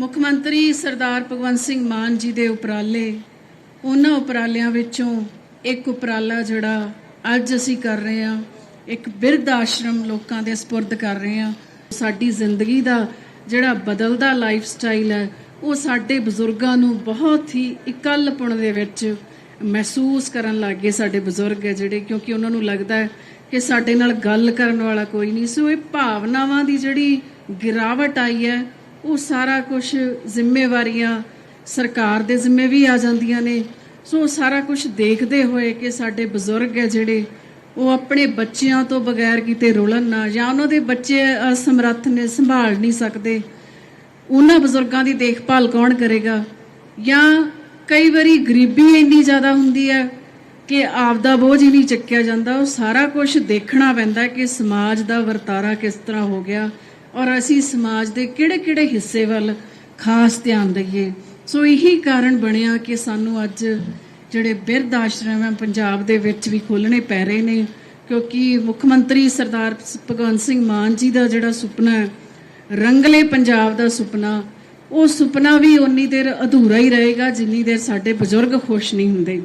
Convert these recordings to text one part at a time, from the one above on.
ਮੁੱਖ ਮੰਤਰੀ ਸਰਦਾਰ ਭਗਵੰਤ ਸਿੰਘ ਮਾਨ ਜੀ ਦੇ ਉਪਰਾਲੇ, ਉਹਨਾਂ ਉਪਰਾਲਿਆਂ ਵਿੱਚੋਂ ਇੱਕ ਉਪਰਾਲਾ ਜਿਹੜਾ ਅੱਜ ਅਸੀਂ ਕਰ ਰਹੇ ਹਾਂ, ਇੱਕ ਬਿਰਧ ਆਸ਼ਰਮ ਲੋਕਾਂ ਦੇ ਸਪੁਰਦ ਕਰ ਰਹੇ ਹਾਂ। ਸਾਡੀ ਜ਼ਿੰਦਗੀ ਦਾ ਜਿਹੜਾ ਬਦਲਦਾ ਲਾਈਫ ਸਟਾਈਲ ਹੈ, ਉਹ ਸਾਡੇ ਬਜ਼ੁਰਗਾਂ ਨੂੰ ਬਹੁਤ ਹੀ ਇਕੱਲਪੁਣ ਦੇ ਵਿੱਚ ਮਹਿਸੂਸ ਕਰਨ ਲੱਗੇ ਸਾਡੇ ਬਜ਼ੁਰਗ ਹੈ ਜਿਹੜੇ, ਕਿਉਂਕਿ ਉਹਨਾਂ ਨੂੰ ਲੱਗਦਾ ਹੈ ਕਿ ਸਾਡੇ ਨਾਲ ਗੱਲ ਕਰਨ ਵਾਲਾ ਕੋਈ ਨਹੀਂ। ਸੋ ਇਹ ਭਾਵਨਾਵਾਂ ਦੀ ਜਿਹੜੀ ਗਿਰਾਵਟ ਆਈ ਹੈ ਉਹ ਸਾਰਾ ਕੁਝ ਜ਼ਿੰਮੇਵਾਰੀਆਂ ਸਰਕਾਰ ਦੇ ਜ਼ਿੰਮੇ ਵੀ ਆ ਜਾਂਦੀਆਂ ਨੇ। ਸੋ ਉਹ ਸਾਰਾ ਕੁਝ ਦੇਖਦੇ ਹੋਏ ਕਿ ਸਾਡੇ ਬਜ਼ੁਰਗ ਹੈ ਜਿਹੜੇ, ਉਹ ਆਪਣੇ ਬੱਚਿਆਂ ਤੋਂ ਬਗੈਰ ਕਿਤੇ ਰੁਲਣ ਨਾ ਜਾਂ ਉਹਨਾਂ ਦੇ ਬੱਚੇ ਅਸਮਰੱਥ ਨੇ, ਸੰਭਾਲ ਨਹੀਂ ਸਕਦੇ। ਉਹਨਾਂ ਬਜ਼ੁਰਗਾਂ ਦੀ ਦੇਖਭਾਲ ਕੌਣ ਕਰੇਗਾ? ਜਾਂ ਕਈ ਵਾਰੀ ਗਰੀਬੀ ਇੰਨੀ ਜ਼ਿਆਦਾ ਹੁੰਦੀ ਹੈ ਕਿ ਆਪਦਾ ਬੋਝ ਹੀ ਨਹੀਂ ਚੱਕਿਆ ਜਾਂਦਾ। ਉਹ ਸਾਰਾ ਕੁਝ ਦੇਖਣਾ ਪੈਂਦਾ ਕਿ ਸਮਾਜ ਦਾ ਵਰਤਾਰਾ ਕਿਸ ਤਰ੍ਹਾਂ ਹੋ ਗਿਆ। ਔਰ ਅਸੀਂ ਸਮਾਜ ਦੇ ਕਿਹੜੇ-ਕਿਹੜੇ ਹਿੱਸੇ ਵੱਲ ਖਾਸ ਧਿਆਨ ਦਈਏ। ਸੋ ਇਹੀ ਕਾਰਨ ਬਣਿਆ ਕਿ ਸਾਨੂੰ ਅੱਜ ਜਿਹੜੇ ਬਿਰਧ ਆਸ਼ਰਮ ਹੈ, ਪੰਜਾਬ ਦੇ ਵਿੱਚ ਵੀ ਖੋਲਣੇ ਪੈ ਰਹੇ ਨੇ, ਕਿਉਂਕਿ ਮੁੱਖ ਮੰਤਰੀ ਸਰਦਾਰ ਭਗਵੰਤ ਸਿੰਘ ਮਾਨ ਜੀ ਦਾ ਜਿਹੜਾ ਸੁਪਨਾ ਹੈ, ਰੰਗਲੇ ਪੰਜਾਬ ਦਾ ਸੁਪਨਾ, ਉਹ ਸੁਪਨਾ ਵੀ ਉਨੀ ਦੇਰ ਅਧੂਰਾ ਹੀ ਰਹੇਗਾ ਜਿੰਨੀ ਦੇਰ ਸਾਡੇ ਬਜ਼ੁਰਗ ਖੁਸ਼ ਨਹੀਂ ਹੁੰਦੇ।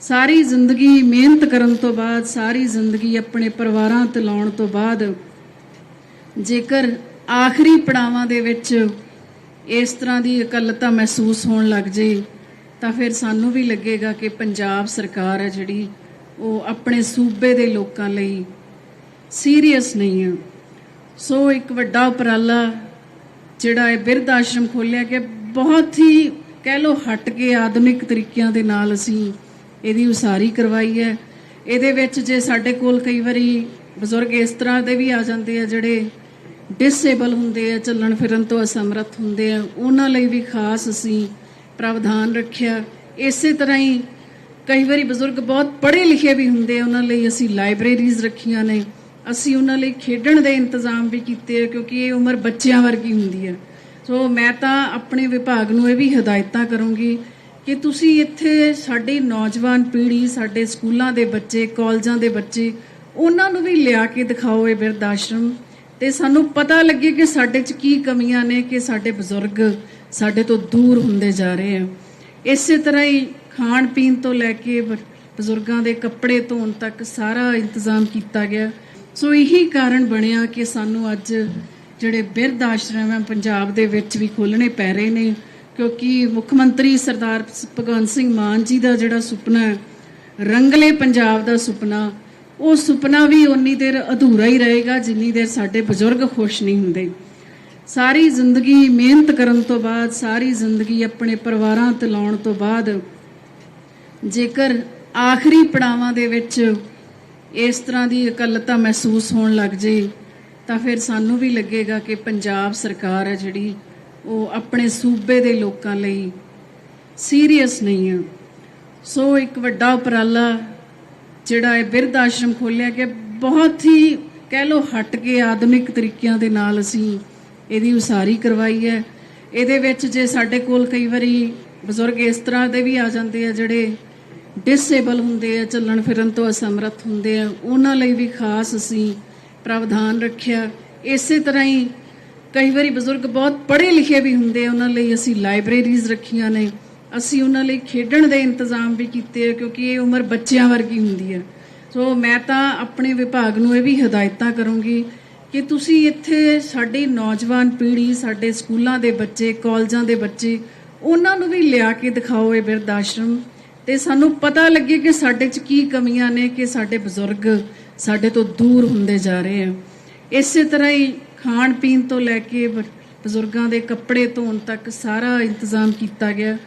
ਸਾਰੀ ਜ਼ਿੰਦਗੀ ਮਿਹਨਤ ਕਰਨ ਤੋਂ ਬਾਅਦ, ਸਾਰੀ ਜ਼ਿੰਦਗੀ ਆਪਣੇ ਪਰਿਵਾਰਾਂ ਤੇ ਲਾਉਣ ਤੋਂ ਬਾਅਦ ਜੇਕਰ ਆਖਰੀ ਪੜਾਵਾਂ ਦੇ ਵਿੱਚ ਇਸ ਤਰ੍ਹਾਂ ਦੀ ਇਕੱਲਤਾ ਮਹਿਸੂਸ ਹੋਣ ਲੱਗ ਜੇ, ਤਾਂ ਫਿਰ ਸਾਨੂੰ ਵੀ ਲੱਗੇਗਾ ਕਿ ਪੰਜਾਬ ਸਰਕਾਰ ਹੈ ਜਿਹੜੀ ਉਹ ਆਪਣੇ ਸੂਬੇ ਦੇ ਲੋਕਾਂ ਲਈ ਸੀਰੀਅਸ ਨਹੀਂ ਹੈ ਸੋ ਇੱਕ ਵੱਡਾ ਉਪਰਾਲਾ ਜਿਹੜਾ ਇਹ ਬਿਰਧ ਆਸ਼ਰਮ ਖੋਲਿਆ ਕਿ ਬਹੁਤ ਹੀ ਕਹਿ ਲੋ ਹਟ ਕੇ ਆਧੁਨਿਕ ਤਰੀਕਿਆਂ ਦੇ ਨਾਲ ਅਸੀਂ ਇਹਦੀ ਉਸਾਰੀ ਕਰਵਾਈ ਹੈ। ਇਹਦੇ ਵਿੱਚ ਜੇ ਸਾਡੇ ਕੋਲ ਕਈ ਵਾਰੀ ਬਜ਼ੁਰਗ ਇਸ ਤਰ੍ਹਾਂ ਦੇ ਵੀ ਆ ਜਾਂਦੇ ਆ ਜਿਹੜੇ ਡਿਸੇਬਲ ਹੁੰਦੇ ਆ, ਚੱਲਣ ਫਿਰਨ ਤੋਂ ਅਸਮਰੱਥ ਹੁੰਦੇ ਆ। ਉਹਨਾਂ ਲਈ ਵੀ ਖਾਸ ਅਸੀਂ ਪ੍ਰਾਵਧਾਨ ਰੱਖਿਆ। ਇਸੇ ਤਰ੍ਹਾਂ ਹੀ ਕਈ ਵਾਰੀ ਬਜ਼ੁਰਗ ਬਹੁਤ ਪੜ੍ਹੇ ਲਿਖੇ ਵੀ ਹੁੰਦੇ ਆ, ਉਹਨਾਂ ਲਈ ਅਸੀਂ ਲਾਇਬ੍ਰੇਰੀਜ਼ ਰੱਖੀਆਂ ਨੇ। ਅਸੀਂ ਉਹਨਾਂ ਲਈ ਖੇਡਣ ਦੇ ਇੰਤਜ਼ਾਮ ਵੀ ਕੀਤੇ ਆ, ਕਿਉਂਕਿ ਇਹ ਉਮਰ ਬੱਚਿਆਂ ਵਰਗੀ ਹੁੰਦੀ ਹੈ ਸੋ ਮੈਂ ਤਾਂ ਆਪਣੇ ਵਿਭਾਗ ਨੂੰ ਇਹ ਵੀ ਹਦਾਇਤਾਂ ਕਰੂੰਗੀ ਕਿ ਤੁਸੀਂ ਇੱਥੇ ਸਾਡੀ ਨੌਜਵਾਨ ਪੀੜ੍ਹੀ, ਸਾਡੇ ਸਕੂਲਾਂ ਦੇ ਬੱਚੇ, ਕਾਲਜਾਂ ਦੇ ਬੱਚੇ ਉਹਨਾਂ ਨੂੰ ਵੀ ਲਿਆ ਕੇ ਦਿਖਾਓ ਇਹ ਬਿਰਧ ਆਸ਼ਰਮ। ਤੇ ਸਾਨੂੰ ਪਤਾ ਲੱਗੇ ਕਿ ਸਾਡੇ 'ਚ ਕੀ ਕਮੀਆਂ ਨੇ, ਕਿ ਸਾਡੇ ਬਜ਼ੁਰਗ ਸਾਡੇ ਤੋਂ ਦੂਰ ਹੁੰਦੇ ਜਾ ਰਹੇ ਆ। ਇਸੇ ਤਰ੍ਹਾਂ ਹੀ ਖਾਣ ਪੀਣ ਤੋਂ ਲੈ ਕੇ ਬ- ਬਜ਼ੁਰਗਾਂ ਦੇ ਕੱਪੜੇ ਧੋਣ ਤੱਕ ਸਾਰਾ ਇੰਤਜ਼ਾਮ ਕੀਤਾ ਗਿਆ। ਸੋ ਇਹੀ ਕਾਰਨ ਬਣਿਆ ਕਿ ਸਾਨੂੰ ਅੱਜ ਜਿਹੜੇ ਬਿਰਧ ਆਸ਼ਰਮ ਹੈ ਪੰਜਾਬ ਦੇ ਵਿੱਚ ਵੀ ਖੋਲਣੇ ਪੈ ਰਹੇ ਨੇ। ਕਿਉਂਕਿ ਮੁੱਖ ਮੰਤਰੀ ਸਰਦਾਰ ਭਗਵੰਤ ਸਿੰਘ ਮਾਨ ਜੀ ਦਾ ਜਿਹੜਾ ਸੁਪਨਾ ਹੈ, ਰੰਗਲੇ ਪੰਜਾਬ ਦਾ ਸੁਪਨਾ ਉਹ ਸੁਪਨਾ ਵੀ ਉਨੀ ਦੇਰ ਅਧੂਰਾ ਹੀ ਰਹੇਗਾ, ਜਿੰਨੀ ਦੇਰ ਸਾਡੇ ਬਜ਼ੁਰਗ ਖੁਸ਼ ਨਹੀਂ ਹੁੰਦੇ। ਸਾਰੀ ਜ਼ਿੰਦਗੀ ਮਿਹਨਤ ਕਰਨ ਤੋਂ ਬਾਅਦ, ਸਾਰੀ ਜ਼ਿੰਦਗੀ ਆਪਣੇ ਪਰਿਵਾਰਾਂ ਤੇ ਲਾਉਣ ਤੋਂ ਬਾਅਦ, ਜੇਕਰ ਆਖਰੀ ਪੜਾਵਾਂ ਦੇ ਵਿੱਚ ਇਸ ਤਰ੍ਹਾਂ ਦੀ ਇਕੱਲਤਾ ਮਹਿਸੂਸ ਹੋਣ ਲੱਗ ਜੇ, ਤਾਂ ਫਿਰ ਸਾਨੂੰ ਵੀ ਲੱਗੇਗਾ ਕਿ ਪੰਜਾਬ ਸਰਕਾਰ ਹੈ ਜਿਹੜੀ ਉਹ ਆਪਣੇ ਸੂਬੇ ਦੇ ਲੋਕਾਂ ਲਈ ਸੀਰੀਅਸ ਨਹੀਂ ਹੈ ਸੋ ਇੱਕ ਵੱਡਾ ਉਪਰਾਲਾ ਜਿਹੜਾ ਇਹ ਬਿਰਧ ਆਸ਼ਰਮ ਖੋਲਿਆ ਕਿ ਬਹੁਤ ਹੀ ਕਹਿ ਲੋ ਹਟ ਕੇ ਆਧੁਨਿਕ ਤਰੀਕਿਆਂ ਦੇ ਨਾਲ ਅਸੀਂ ਇਹਦੀ ਉਸਾਰੀ ਕਰਵਾਈ ਹੈ। ਇਹਦੇ ਵਿੱਚ ਜੇ ਸਾਡੇ ਕੋਲ ਕਈ ਵਾਰੀ ਬਜ਼ੁਰਗ ਇਸ ਤਰ੍ਹਾਂ ਦੇ ਵੀ ਆ ਜਾਂਦੇ ਆ, ਜਿਹੜੇ ਡਿਸੇਬਲ ਹੁੰਦੇ ਆ, ਚੱਲਣ ਫਿਰਨ ਤੋਂ ਅਸਮਰੱਥ ਹੁੰਦੇ ਆ, ਉਹਨਾਂ ਲਈ ਵੀ ਖਾਸ ਅਸੀਂ ਪ੍ਰਾਵਧਾਨ ਰੱਖਿਆ। ਇਸੇ ਤਰ੍ਹਾਂ ਹੀ ਕਈ ਵਾਰੀ ਬਜ਼ੁਰਗ ਬਹੁਤ ਪੜ੍ਹੇ ਲਿਖੇ ਵੀ ਹੁੰਦੇ ਆ, ਉਹਨਾਂ ਲਈ ਅਸੀਂ ਲਾਇਬ੍ਰੇਰੀਜ਼ ਰੱਖੀਆਂ ਨੇ। ਅਸੀਂ ਉਹਨਾਂ ਲਈ ਖੇਡਣ ਦੇ ਇੰਤਜ਼ਾਮ ਵੀ ਕੀਤੇ ਆ, ਕਿਉਂਕਿ ਇਹ ਉਮਰ ਬੱਚਿਆਂ ਵਰਗੀ ਹੁੰਦੀ ਹੈ ਸੋ ਮੈਂ ਤਾਂ ਆਪਣੇ ਵਿਭਾਗ ਨੂੰ ਇਹ ਵੀ ਹਦਾਇਤਾਂ ਕਰੂੰਗੀ ਕਿ ਤੁਸੀਂ ਇੱਥੇ ਸਾਡੀ ਨੌਜਵਾਨ ਪੀੜ੍ਹੀ, ਸਾਡੇ ਸਕੂਲਾਂ ਦੇ ਬੱਚੇ, ਕਾਲਜਾਂ ਦੇ ਬੱਚੇ, ਉਹਨਾਂ ਨੂੰ ਵੀ ਲਿਆ ਕੇ ਦਿਖਾਓ ਇਹ ਬਿਰਧ ਆਸ਼ਰਮ। ਤੇ ਸਾਨੂੰ ਪਤਾ ਲੱਗੇ ਕਿ ਸਾਡੇ 'ਚ ਕੀ ਕਮੀਆਂ ਨੇ, ਕਿ ਸਾਡੇ ਬਜ਼ੁਰਗ ਸਾਡੇ ਤੋਂ ਦੂਰ ਹੁੰਦੇ ਜਾ ਰਹੇ ਆ। ਇਸੇ ਤਰ੍ਹਾਂ ਹੀ ਖਾਣ ਪੀਣ ਤੋਂ ਲੈ ਕੇ ਬ- ਬਜ਼ੁਰਗਾਂ ਦੇ ਕੱਪੜੇ ਧੋਣ ਤੱਕ ਸਾਰਾ ਇੰਤਜ਼ਾਮ ਕੀਤਾ ਗਿਆ।